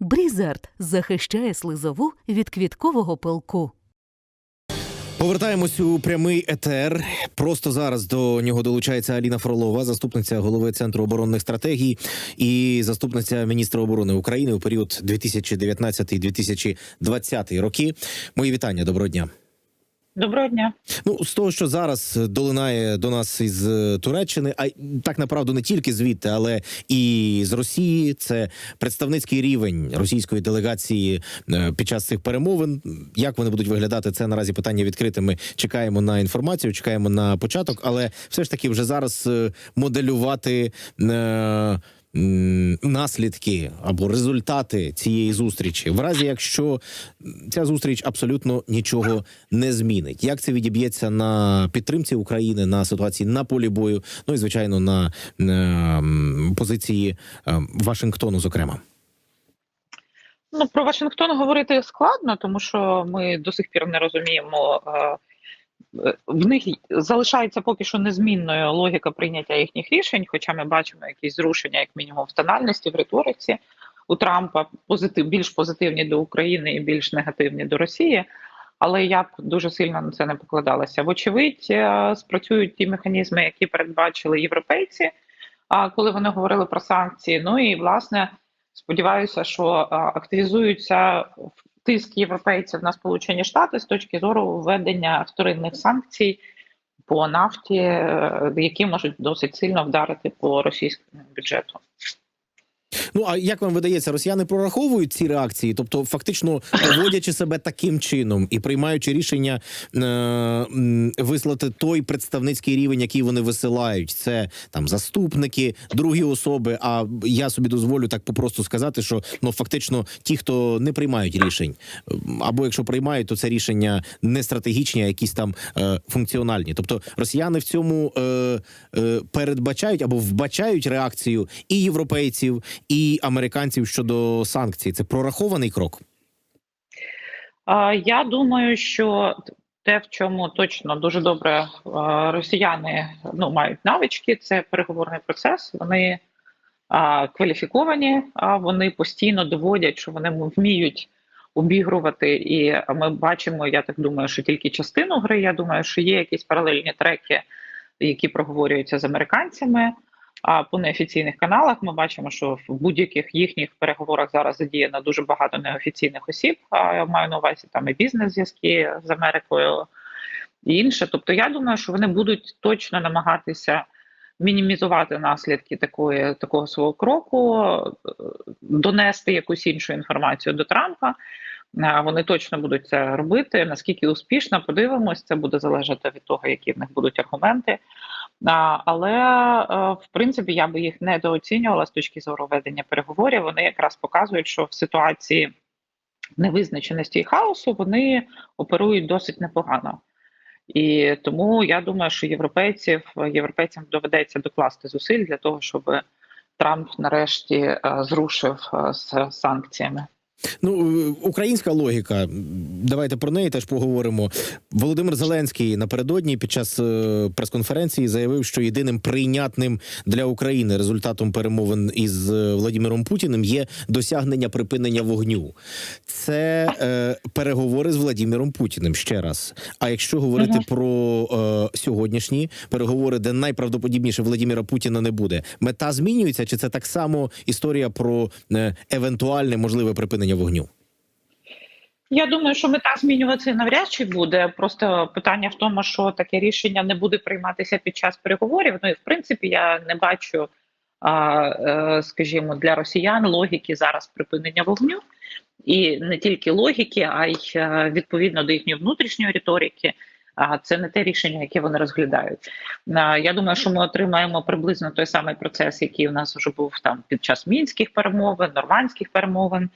Брізард захищає слизову від квіткового пилку. Повертаємось у прямий етер. Просто зараз до нього долучається Аліна Фролова, заступниця голови центру оборонних стратегій і заступниця міністра оборони України у період 2019-2020 роки. Мої вітання. Доброго дня. Доброго дня. Ну, з того, що зараз долинає до нас із е, Туреччини, а так направду не тільки звідти, але і з Росії. Це представницький рівень російської делегації е, під час цих перемовин. Як вони будуть виглядати? Це наразі питання відкрите. Ми чекаємо на інформацію, чекаємо на початок, але все ж таки вже зараз е, моделювати. е, Наслідки або результати цієї зустрічі, в разі якщо ця зустріч абсолютно нічого не змінить. Як це відіб'ється на підтримці України на ситуації на полі бою? Ну і звичайно на, позиції е, Вашингтону, зокрема. Ну про Вашингтон говорити складно, тому що ми до сих пір не розуміємо. е, В них залишається поки що незмінною логіка прийняття їхніх рішень, хоча ми бачимо якісь зрушення, як мінімум, в тональності, в риториці у Трампа позитив більш позитивні до України і більш негативні до Росії. Але я б дуже сильно на це не покладалася. Вочевидь, е, спрацюють ті механізми, які передбачили європейці, коли вони говорили про санкції. Ну і власне сподіваюся, що е, активізуються тиск європейців на Сполучені Штати з точки зору введення вторинних санкцій по нафті, е, які можуть досить сильно вдарити по російському бюджету. Ну а як вам видається, росіяни прораховують ці реакції, тобто фактично поводячи себе таким чином і приймаючи рішення е, вислати той представницький рівень, який вони висилають, це там заступники, другі особи. А я собі дозволю так попросту сказати, що ну фактично ті, хто не приймають рішень, або якщо приймають, то це рішення не стратегічні, а якісь там е, функціональні. Тобто росіяни в цьому е, е, передбачають або вбачають реакцію і європейців, і американців щодо санкцій. Це прорахований крок. Я думаю, що те, в чому точно дуже добре росіяни ну, мають навички, це переговорний процес. Вони кваліфіковані, а вони постійно доводять, що вони вміють обігрувати. І ми бачимо, я так думаю, що тільки частину гри. Я думаю, що є якісь паралельні треки, які проговорюються з американцями. А по неофіційних каналах ми бачимо, що в будь-яких їхніх переговорах зараз задіяно дуже багато неофіційних осіб. А я маю на увазі там і бізнес-зв'язки з Америкою і інше. Тобто, я думаю, що вони будуть точно намагатися мінімізувати наслідки такої такого свого кроку, донести якусь іншу інформацію до Трампа. Вони точно будуть це робити. Наскільки успішно, подивимось, це буде залежати від того, які в них будуть аргументи. Але е, в принципі я би їх недооцінювала з точки зору ведення переговорів. Вони якраз показують, що в ситуації невизначеності і хаосу вони оперують досить непогано. І тому я думаю, що європейців європейцям доведеться докласти зусиль для того, щоб Трамп нарешті е, зрушив е, з санкціями. Ну, українська логіка. Давайте про неї теж поговоримо. Володимир Зеленський напередодні під час е, прес-конференції заявив, що єдиним прийнятним для України результатом перемовин із е, Владимиром Путіним є досягнення припинення вогню. Це е, переговори з Владимиром Путіним ще раз. А якщо говорити Мгм. про е, сьогоднішні переговори, де найправдоподібніше Владимира Путіна не буде, мета змінюється, чи це так само історія про е, евентуальне можливе припинення вогню? Я думаю, що мета змінюватися навряд чи буде. Просто питання в тому, що таке рішення не буде прийматися під час переговорів. Ну і в принципі я не бачу, е, скажімо, для росіян логіки зараз припинення вогню, і не тільки логіки, а й е, відповідно до їхньої внутрішньої риторики. А це не те рішення, яке вони розглядають. Я думаю, що ми отримаємо приблизно той самий процес, який у нас вже був там під час мінських перемовин, нормандських перемовин.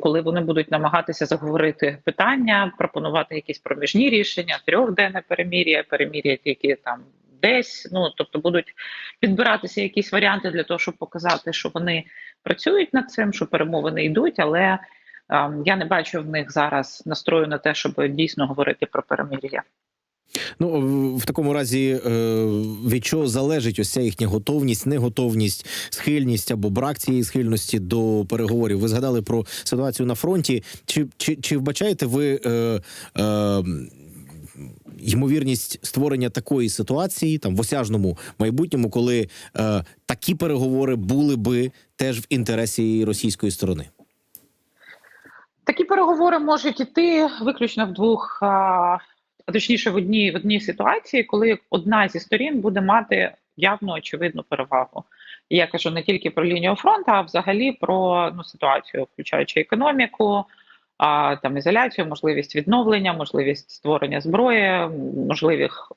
Коли вони будуть намагатися заговорити питання, пропонувати якісь проміжні рішення, трьохденне перемір'я, перемір'я тільки там десь. Ну тобто будуть підбиратися якісь варіанти для того, щоб показати, що вони працюють над цим, що перемовини йдуть, але ем, я не бачу в них зараз настрою на те, щоб дійсно говорити про перемир'я. Ну в- такому разі е, від чого залежить ось ця їхня готовність, неготовність, схильність або брак цієї схильності до переговорів. Ви згадали про ситуацію на фронті. Чи чи, чи вбачаєте ви е, е, ймовірність створення такої ситуації там в осяжному майбутньому, коли е, такі переговори були би теж в інтересі російської сторони? Такі переговори можуть іти виключно в двох, а точніше, в одній в одній ситуації, коли одна зі сторін буде мати явно очевидну перевагу. І я кажу не тільки про лінію фронту, а взагалі про ну, ситуацію, включаючи економіку, а, там ізоляцію, можливість відновлення, можливість створення зброї, можливих,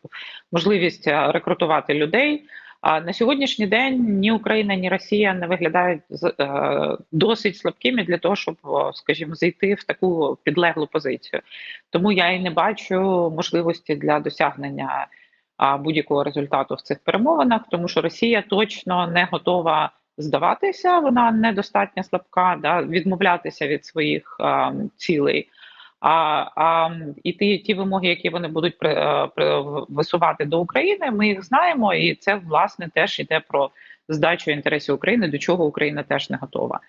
можливість рекрутувати людей. На сьогоднішній день ні Україна, ні Росія не виглядають е, досить слабкими для того, щоб, скажімо, зайти в таку підлеглу позицію. Тому я і не бачу можливості для досягнення будь-якого результату в цих перемовинах, тому що Росія точно не готова здаватися, вона недостатньо слабка, да, відмовлятися від своїх цілей. А, а і ті, ті вимоги, які вони будуть при, е, при, висувати до України, ми їх знаємо, і це власне теж йде про здачу інтересів України, до чого Україна теж не готова.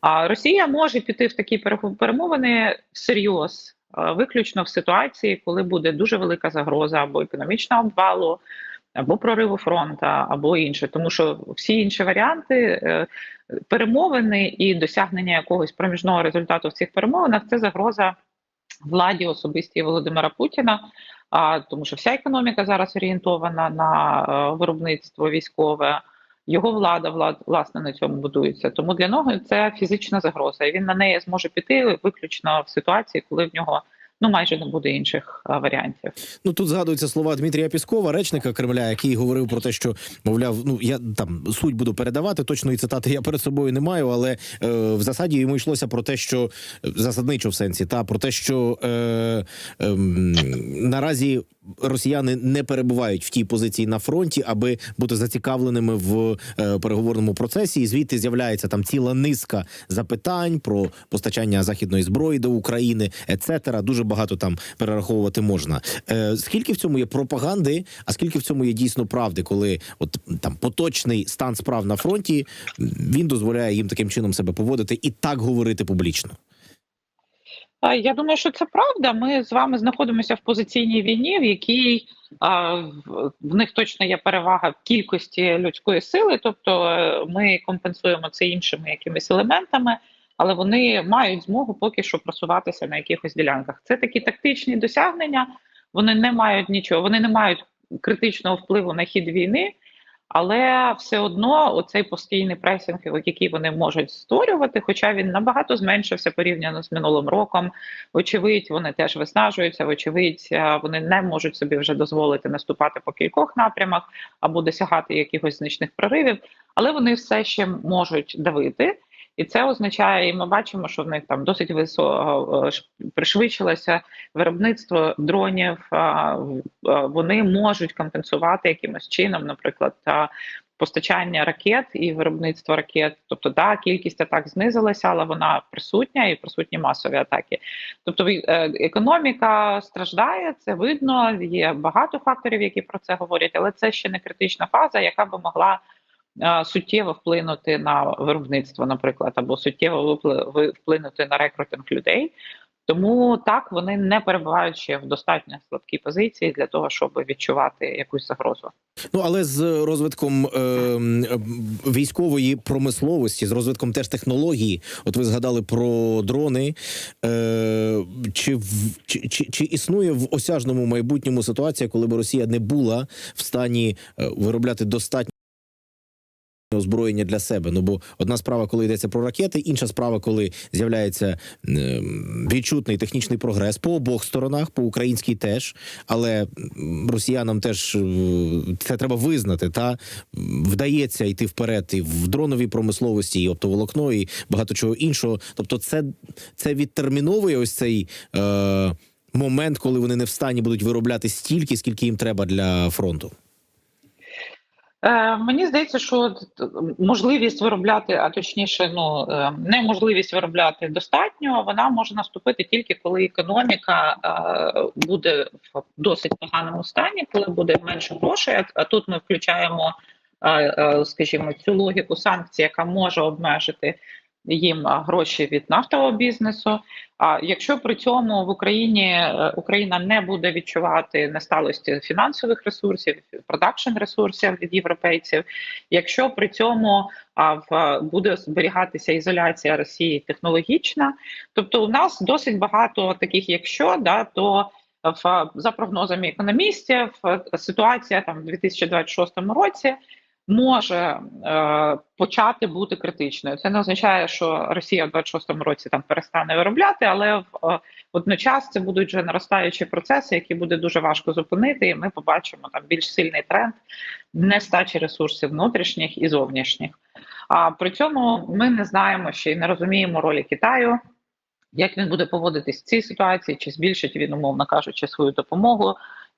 А Росія може піти в такі перемовини всерйоз, е, виключно в ситуації, коли буде дуже велика загроза або економічного обвалу, або прориву фронту, або інше, тому що всі інші варіанти. е, Перемовини і досягнення якогось проміжного результату в цих перемовинах це загроза владі особистій Володимира Путіна. А тому, що вся економіка зараз орієнтована на е, виробництво військове. Його влада влад, власне на цьому будується. Тому для нього це фізична загроза. І він на неї зможе піти виключно в ситуації, коли в нього ну майже не буде інших е, варіантів. Ну тут згадуються слова Дмитрія Піскова, речника Кремля, який говорив про те, що мовляв, ну я там суть буду передавати. Точної цитати я перед собою не маю, але е, в засаді йому йшлося про те, що засадничо в сенсі, та про те, що е, е, наразі росіяни не перебувають в тій позиції на фронті, аби бути зацікавленими в е, переговорному процесі. І звідти з'являється там ціла низка запитань про постачання західної зброї до України, ецетера. Дуже багато там перераховувати можна. Е, скільки в цьому є пропаганди, а скільки в цьому є дійсно правди, коли от там поточний стан справ на фронті він дозволяє їм таким чином себе поводити і так говорити публічно. Я думаю, що це правда. Ми з вами знаходимося в позиційній війні, в якій а, в- них точно є перевага в кількості людської сили, тобто е, ми компенсуємо це іншими якимись елементами, але вони мають змогу поки що просуватися на якихось ділянках. Це такі тактичні досягнення. Вони не мають нічого, вони не мають критичного впливу на хід війни. Але все одно оцей постійний пресинг, який вони можуть створювати, хоча він набагато зменшився порівняно з минулим роком. Вочевидь, вони теж виснажуються. Вочевидь, е, вони не можуть собі вже дозволити наступати по кількох напрямах або досягати якихось значних проривів, але вони все ще можуть давити. І це означає, і ми бачимо, що в них там досить високо пришвидшилося виробництво дронів. Вони можуть компенсувати якимось чином, наприклад, постачання ракет і виробництво ракет. Тобто, да, кількість атак знизилася, але вона присутня і присутні масові атаки. Тобто, е, економіка страждає, це видно. Є багато факторів, які про це говорять, але це ще не критична фаза, яка би могла е, суттєво вплинути на виробництво, наприклад, або суттєво вплинути на рекрутинг людей. Тому так вони не перебувають ще в достатньо слабкій позиції для того, щоб відчувати якусь загрозу. Ну але з розвитком е, військової промисловості, з розвитком теж технології, от ви згадали про дрони. Е, чи, в, чи, чи, чи існує в осяжному майбутньому ситуація, коли б Росія не була в стані е, виробляти достатньо? Озброєння для себе. Ну бо одна справа, коли йдеться про ракети, інша справа, коли з'являється е, відчутний технічний прогрес по обох сторонах, по українській теж. Але росіянам теж е, це треба визнати. Та вдається йти вперед і в дроновій промисловості, і оптоволокно, і багато чого іншого. Тобто, це, це відтерміновує ось цей. Е, Момент, коли вони не в стані будуть виробляти стільки, скільки їм треба для фронту. Е, мені здається, що можливість виробляти, а точніше, ну е, неможливість виробляти достатньо, вона може наступити тільки коли економіка е, буде в досить поганому стані, коли буде менше грошей. А, тут ми включаємо, скажімо, цю логіку санкцій, яка може обмежити їм гроші від нафтового бізнесу. А якщо при цьому в Україні е, Україна не буде відчувати несталості фінансових ресурсів, продакшн ресурсів від європейців, якщо при цьому в буде зберігатися ізоляція Росії технологічна, тобто у нас досить багато таких, якщо да, то в за прогнозами економістів, ситуація там в 2026 році може е, почати бути критичною. Це не означає, що Росія в 26-му році там перестане виробляти, але в, е, водночас це будуть вже наростаючі процеси, які буде дуже важко зупинити. І ми побачимо там більш сильний тренд нестачі ресурсів внутрішніх і зовнішніх. А при цьому ми не знаємо ще й не розуміємо ролі Китаю. Як він буде поводитись в цій ситуації, чи збільшить він, умовно кажучи, свою допомогу,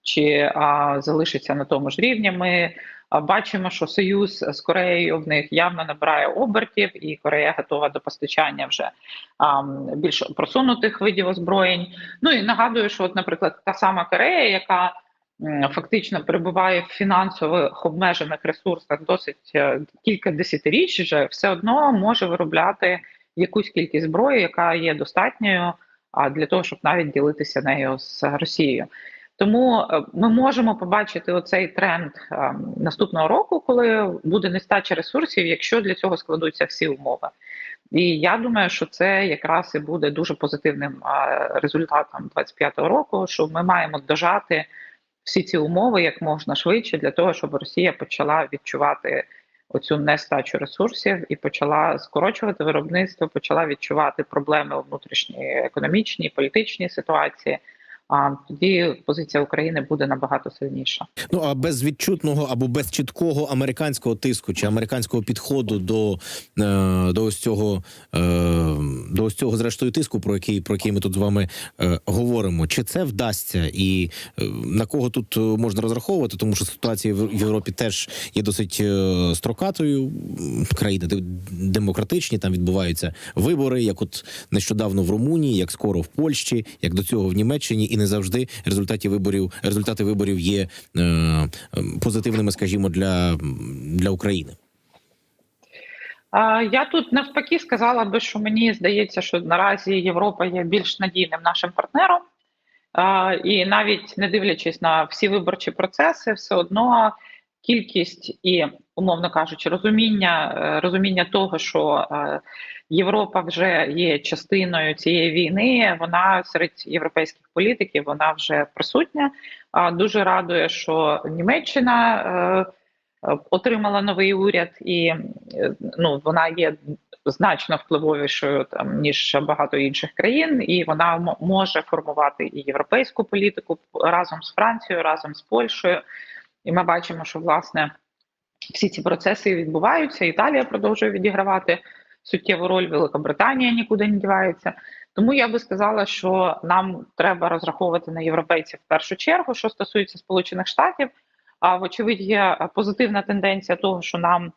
чи а, залишиться на тому ж рівні? Ми а, бачимо, що союз з Кореєю в них явно набирає обертів, і Корея готова до постачання вже а, більш просунутих видів озброєнь. Ну і нагадую, що, от, наприклад, та сама Корея, яка фактично перебуває в фінансових обмежених ресурсах досить е, кілька десятиріч, вже все одно може виробляти якусь кількість зброї, яка є достатньою для того, щоб навіть ділитися нею з Росією. Тому е, ми можемо побачити оцей тренд е, наступного року, коли буде нестача ресурсів, якщо для цього складуться всі умови. І я думаю, що це якраз і буде дуже позитивним е, результатом 25-го року, що ми маємо дожати всі ці умови як можна швидше для того, щоб Росія почала відчувати оцю нестачу ресурсів і почала скорочувати виробництво, почала відчувати проблеми у внутрішній економічній, політичній ситуації. А тоді позиція України буде набагато сильніша. Ну а без відчутного або без чіткого американського тиску чи американського підходу до, е, до ось цього е, до ось цього зрештою тиску, про який про який ми тут з вами е, говоримо. Чи це вдасться, і на кого тут можна розраховувати? Тому що ситуація в Європі теж є досить строкатою. Країни де- демократичні, там відбуваються вибори, як от нещодавно в Румунії, як скоро в Польщі, як до цього в Німеччині, і не завжди результати виборів результати виборів є е, позитивними, скажімо, для, для України. Я тут навпаки сказала би, що мені здається, що наразі Європа є більш надійним нашим партнером, і навіть не дивлячись на всі виборчі процеси, все одно кількість і, умовно кажучи, розуміння, е, розуміння того, що е, Європа вже є частиною цієї війни. Вона серед європейських політиків вона вже присутня. Дуже радує, що Німеччина. е, Отримала новий уряд, і ну вона є значно впливовішою там ніж багато інших країн, і вона може формувати і європейську політику разом з Францією, разом з Польщею. І ми бачимо, що власне всі ці процеси відбуваються. Італія продовжує відігравати суттєву роль, Великобританія нікуди не дівається. Тому я би сказала, що нам треба розраховувати на європейців в першу чергу, що стосується Сполучених Штатів. А вочевидь, є позитивна тенденція того, що нам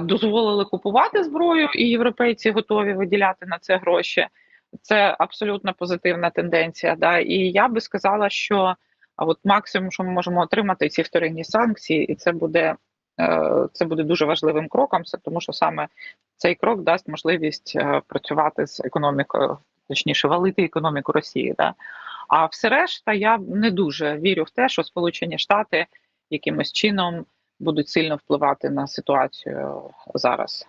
дозволили купувати зброю, і європейці готові виділяти на це гроші. Це абсолютно позитивна тенденція. Да? І я би сказала, що а от максимум, що ми можемо отримати, ці вторинні санкції, і це буде е, це буде дуже важливим кроком, тому що саме цей крок дасть можливість е, працювати з економікою, точніше, валити економіку Росії. Да? А все решта, я не дуже вірю в те, що Сполучені Штати якимось чином будуть сильно впливати на ситуацію зараз.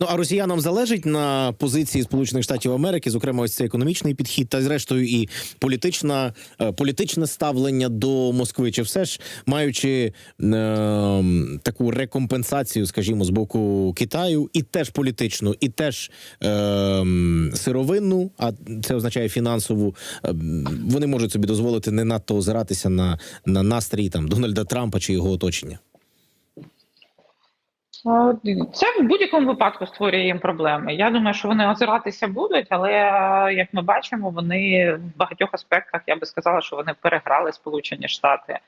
Ну а росіянам залежить на позиції Сполучених Штатів Америки, зокрема, ось цей економічний підхід, та зрештою і політична е, політичне ставлення до Москви. Чи все ж маючи е, таку рекомпенсацію, скажімо, з боку Китаю, і теж політичну, і теж е, сировинну, а це означає фінансову, е, вони можуть собі дозволити не надто озиратися на, на настрій там Дональда Трампа чи його оточення. Це в будь-якому випадку створює їм проблеми. Я думаю, що вони озиратися будуть, але як ми бачимо, вони в багатьох аспектах я би сказала, що вони переграли Сполучені Штати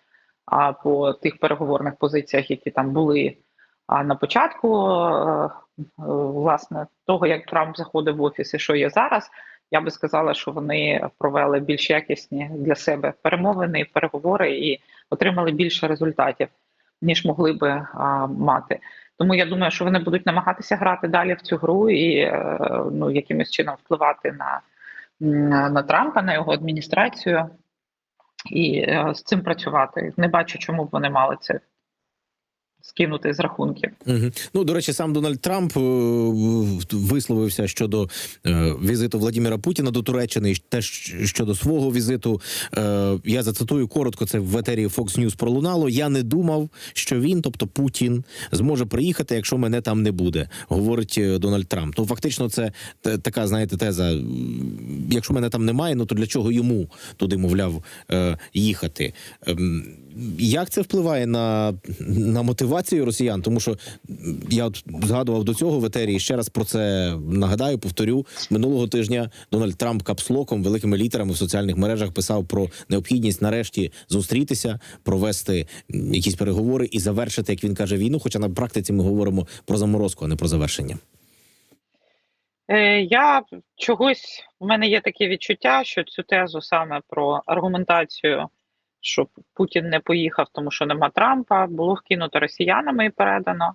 по тих переговорних позиціях, які там були на початку е, власне того, як Трамп заходив в офіс і що є зараз. Я би сказала, що вони провели більш якісні для себе перемовини, переговори і отримали більше результатів, ніж могли би мати. Тому я думаю, що вони будуть намагатися грати далі в цю гру і е, ну якимось чином впливати на, на Трампа, на його адміністрацію і е, з цим працювати. Не бачу, чому б вони мали це скинути з рахунків. Угу. Ну до речі, сам Дональд Трамп е, висловився щодо е, візиту Владимира Путіна до Туреччини, і теж щодо свого візиту. Е, я зацитую коротко. Це в етері Fox News пролунало. Я не думав, що він, тобто Путін, зможе приїхати, якщо мене там не буде, говорить Дональд Трамп. Ну фактично, це така, знаєте, теза. Якщо мене там немає, ну то для чого йому туди, мовляв, їхати? Як це впливає на, на мотивацію росіян? Тому що я от згадував до цього в етері ще раз про це нагадаю, повторю. Минулого тижня Дональд Трамп капслоком великими літерами в соціальних мережах писав про необхідність нарешті зустрітися, провести якісь переговори і завершити, як він каже, війну. Хоча на практиці ми говоримо про заморозку, а не про завершення. Е, Я чогось в мене є таке відчуття, що цю тезу саме про аргументацію, що Путін не поїхав, тому що нема Трампа, було вкинуто росіянами і передано.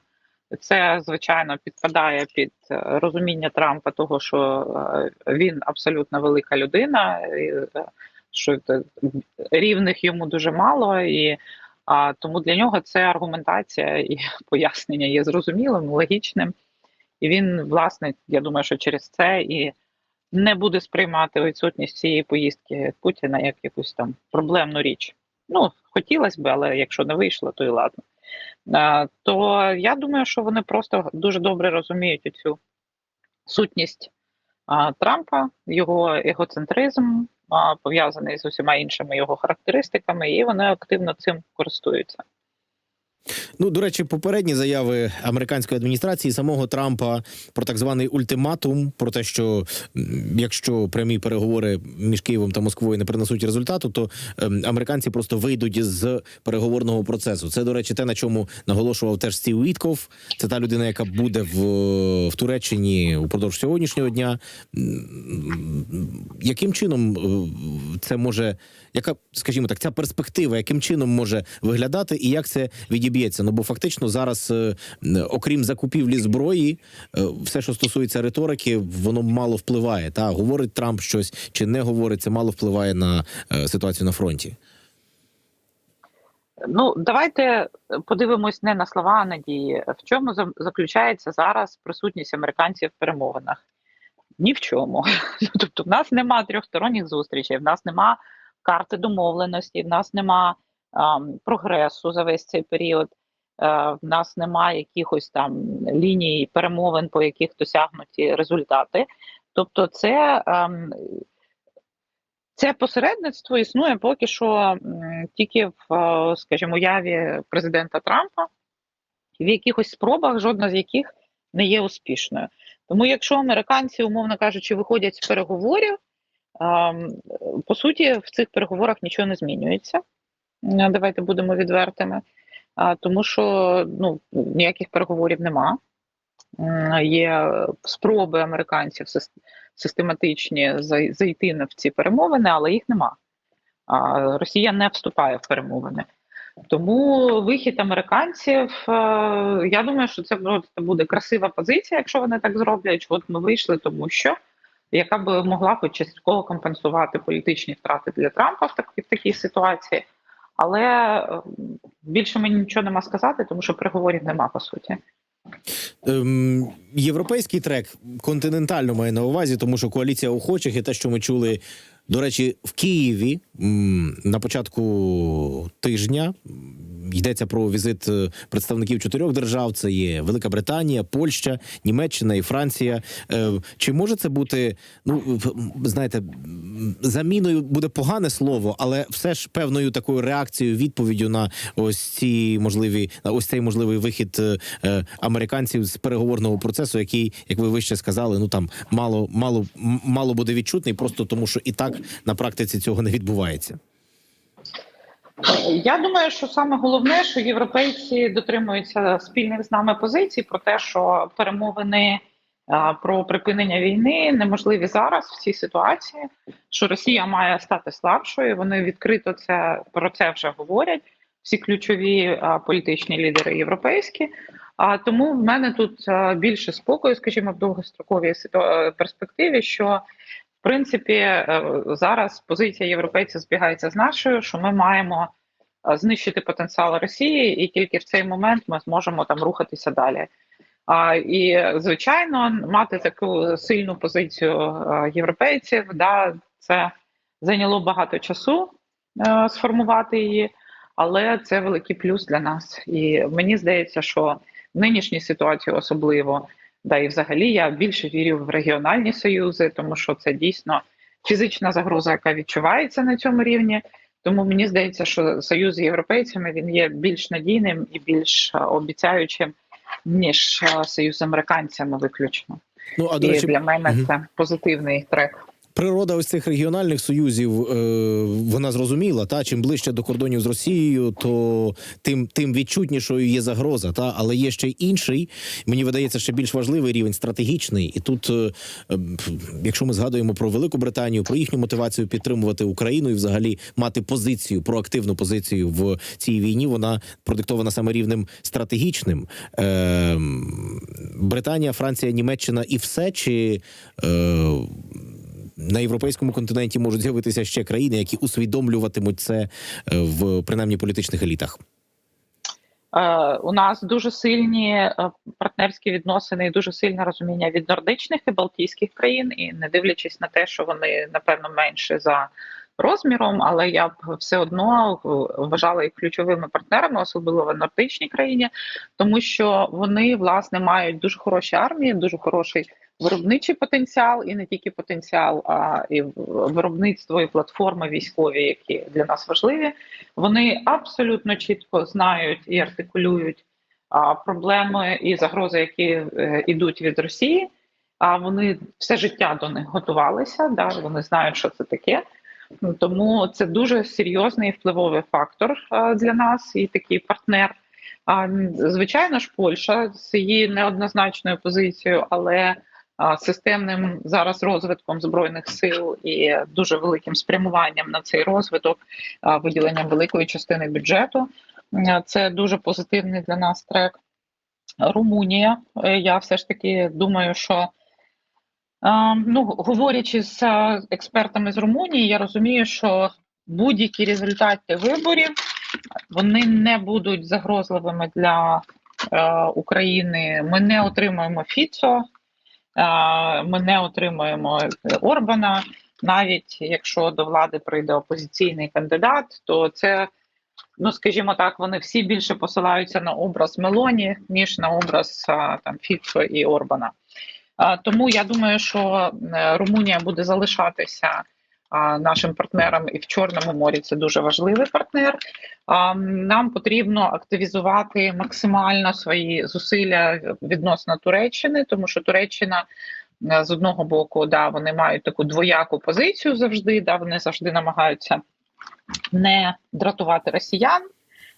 Це звичайно підпадає під е, розуміння Трампа, того що е, він абсолютно велика людина, е, що рівних йому дуже мало, і тому для нього це аргументація і пояснення є зрозумілим, логічним. І він, власне, я думаю, що через це і не буде сприймати відсутність цієї поїздки Путіна як якусь там проблемну річ. Ну, хотілося б, але якщо не вийшло, то і ладно. А, то я думаю, що вони просто дуже добре розуміють цю сутність а, Трампа, його егоцентризм, пов'язаний з усіма іншими його характеристиками, і вони активно цим користуються. Ну, до речі, попередні заяви американської адміністрації самого Трампа про так званий ультиматум, про те, що якщо прямі переговори між Києвом та Москвою не принесуть результату, то ем, американці просто вийдуть з переговорного процесу. Це, до речі, те, на чому наголошував теж Стів Вітков. Це та людина, яка буде в, в Туреччині упродовж сьогоднішнього дня. Яким чином е, це може, яка, скажімо так, ця перспектива, яким чином може виглядати, і як це відіб'ється? Ну бо фактично зараз, е, окрім закупівлі зброї, е, все, що стосується риторики, воно мало впливає. Та говорить Трамп щось чи не говорить, це мало впливає на е, ситуацію на фронті. Ну, давайте подивимось не на слова, а на дії. В чому заключається зараз присутність американців в перемовинах? Ні в чому. Тобто, в нас нема трьохсторонніх зустрічей, в нас нема карти домовленості, в нас нема ам, прогресу за весь цей період. е, В нас немає якихось там ліній перемовин, по яких досягнуті результати. Тобто, це ем, це посередництво існує поки що тільки в, е, скажімо, уяві президента Трампа, в якихось спробах, жодна з яких не є успішною. Тому, якщо американці, умовно кажучи, виходять з переговорів, ем, по суті, в цих переговорах нічого не змінюється. Е, Давайте будемо відвертими. Тому що ну, ніяких переговорів нема. Є спроби американців сис- систематичні зайти в ці перемовини, але їх нема. Росія не вступає в перемовини. Тому вихід американців, е, я думаю, що це буде красива позиція, якщо вони так зроблять. От ми вийшли, тому що яка б могла хоч частково компенсувати політичні втрати для Трампа в такій ситуації. Але е, більше мені нічого нема сказати, тому що переговорів нема по суті. Ем, європейський трек континентально має на увазі, тому що коаліція охочих і те, що ми чули, до речі, в Києві на початку тижня. Йдеться про візит е, представників чотирьох держав: це є Велика Британія, Польща, Німеччина і Франція. Е, Чи може це бути, ну знаєте, заміною буде погане слово, але все ж певною такою реакцією, відповіддю на ось ці можливі на ось цей можливий вихід е, американців з переговорного процесу, який, як ви вище сказали, ну там мало, мало, мало буде відчутний, просто тому що і так на практиці цього не відбувається. Я думаю, що саме головне, що європейці дотримуються спільних з нами позицій про те, що перемовини про припинення війни неможливі зараз в цій ситуації, що Росія має стати слабшою. Вони відкрито це про це вже говорять. Всі ключові політичні лідери європейські. А тому в мене тут більше спокою, скажімо, в довгостроковій перспективі, що принципі е, зараз позиція європейців збігається з нашою, що ми маємо е, знищити потенціал Росії, і тільки в цей момент ми зможемо там рухатися далі. А, і звичайно, мати таку сильну позицію е, європейців, да, це зайняло багато часу е, сформувати її, але це великий плюс для нас. І мені здається, що в нинішній ситуації особливо, да і взагалі я більше вірю в регіональні союзи, тому що це дійсно фізична загроза, яка відчувається на цьому рівні. Тому мені здається, що союз з європейцями він є більш надійним і більш е, обіцяючим, ніж е, союз з американцями, виключно. Ну а до і речі, для мене угу. це позитивний трек. Природа ось цих регіональних союзів е, вона зрозуміла. Та чим ближче до кордонів з Росією, то тим тим відчутнішою є загроза. Та але є ще інший. Мені видається, ще більш важливий рівень стратегічний. І тут, е, е, якщо ми згадуємо про Велику Британію, про їхню мотивацію підтримувати Україну і взагалі мати позицію, проактивну позицію в цій війні, вона продиктована саме рівнем стратегічним. Британія, Франція, Німеччина і все чи. Е, на європейському континенті можуть з'явитися ще країни, які усвідомлюватимуть це е, в принаймні політичних елітах. Е, у нас дуже сильні е, партнерські відносини і дуже сильне розуміння від нордичних і балтійських країн, і не дивлячись на те, що вони напевно менше за розміром, але я б все одно вважала їх ключовими партнерами, особливо в нордичній країні, тому що вони власне мають дуже хороші армії, дуже хороший виробничий потенціал, і не тільки потенціал, а і виробництво і платформи військові, які для нас важливі. Вони абсолютно чітко знають і артикулюють а, проблеми і загрози, які е, йдуть від Росії. А вони все життя до них готувалися. Да, вони знають, що це таке. Ну, Тому це дуже серйозний впливовий фактор для нас і такий партнер. Звичайно ж, Польща з її неоднозначною позицією, але системним зараз розвитком збройних сил і дуже великим спрямуванням на цей розвиток, виділенням великої частини бюджету. Це дуже позитивний для нас трек. Румунія. Е, Я все ж таки думаю, що ну, говорячи з експертами з Румунії, я розумію, що будь-які результати виборів вони не будуть загрозливими для е, України. Ми не отримаємо Фіцо, ми не отримуємо Орбана. Навіть якщо до влади прийде опозиційний кандидат, то це, ну скажімо так, вони всі більше посилаються на образ Мелоні, ніж на образ там Фіцо і Орбана. Тому я думаю, що е, Румунія буде залишатися нашим партнером і в Чорному морі це дуже важливий партнер. Нам потрібно активізувати максимально свої зусилля відносно Туреччини, тому що Туреччина з одного боку, да, вони мають таку двояку позицію завжди. Да, вони завжди намагаються не дратувати росіян.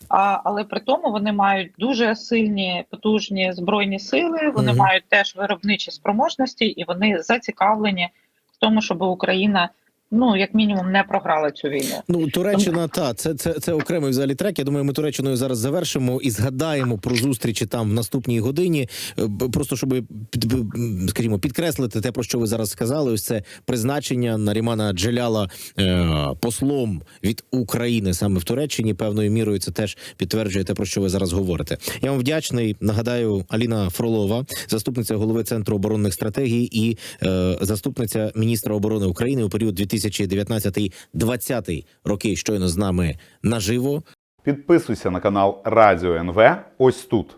А, але при тому вони мають дуже сильні потужні збройні сили. Вони Мгм. мають теж виробничі спроможності, і вони зацікавлені в тому, щоб Україна, ну як мінімум, не програла цю війну. Ну Туреччина, та це, це, це окремий взагалі трек. Я думаю, ми Туреччиною зараз завершимо і згадаємо про зустрічі там в наступній годині. Е, Просто щоб під- б- скажімо, підкреслити те, про що ви зараз сказали. Ось це призначення Нарімана Джеляла е, послом від України саме в Туреччині. Певною мірою це теж підтверджує те, про що ви зараз говорите. Я вам вдячний. Нагадаю, Аліна Фролова, заступниця голови центру оборонних стратегій і е, заступниця міністра оборони України у період 2019-2020 роки. Щойно з нами наживо. Підписуйся на канал Радіо НВ ось тут.